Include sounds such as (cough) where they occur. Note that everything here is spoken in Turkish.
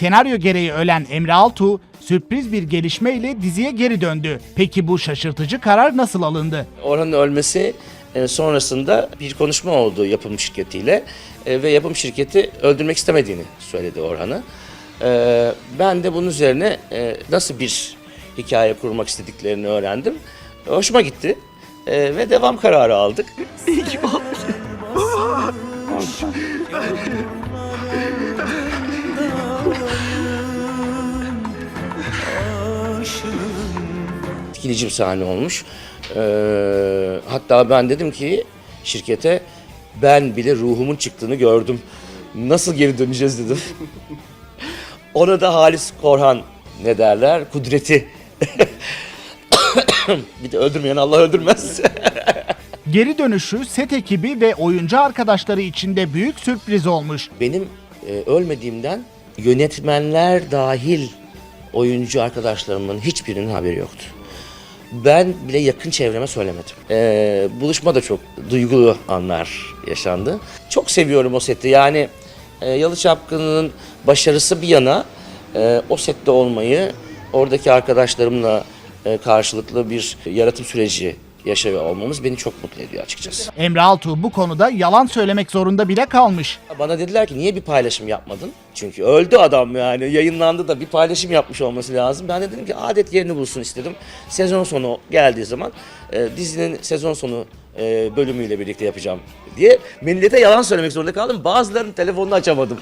Senaryo gereği ölen Emre Altuğ sürpriz bir gelişmeyle diziye geri döndü. Peki bu şaşırtıcı karar nasıl alındı? Orhan'ın ölmesi e, sonrasında bir konuşma oldu yapım şirketiyle E, ve yapım şirketi öldürmek istemediğini söyledi Orhan'ı. E, Ben de bunun üzerine nasıl bir hikaye kurmak istediklerini öğrendim. Hoşuma gitti ve devam kararı aldık. (laughs) (laughs) etkileyici bir sahne olmuş. Ee, hatta ben dedim ki şirkete ben bile ruhumun çıktığını gördüm. Nasıl geri döneceğiz dedim. (laughs) Ona da Halis Korhan ne derler? Kudreti. (laughs) bir de öldürmeyen Allah öldürmez. (laughs) Geri dönüşü set ekibi ve oyuncu arkadaşları için de büyük sürpriz olmuş. Benim e, ölmediğimden yönetmenler dahil oyuncu arkadaşlarımın hiçbirinin haberi yoktu. Ben bile yakın çevreme söylemedim. E, buluşma da çok duygulu anlar yaşandı. Çok seviyorum o seti. Yani e, Yalı Çapkını'nın başarısı bir yana e, o sette olmayı, oradaki arkadaşlarımla e, karşılıklı bir yaratım süreci yaşıyor olmamız beni çok mutlu ediyor açıkçası. Emre Altuğ bu konuda yalan söylemek zorunda bile kalmış. Bana dediler ki niye bir paylaşım yapmadın? Çünkü öldü adam yani yayınlandı da bir paylaşım yapmış olması lazım. Ben de dedim ki adet yerini bulsun istedim. Sezon sonu geldiği zaman e, dizinin sezon sonu e, bölümüyle birlikte yapacağım diye millete yalan söylemek zorunda kaldım. Bazılarının telefonunu açamadım.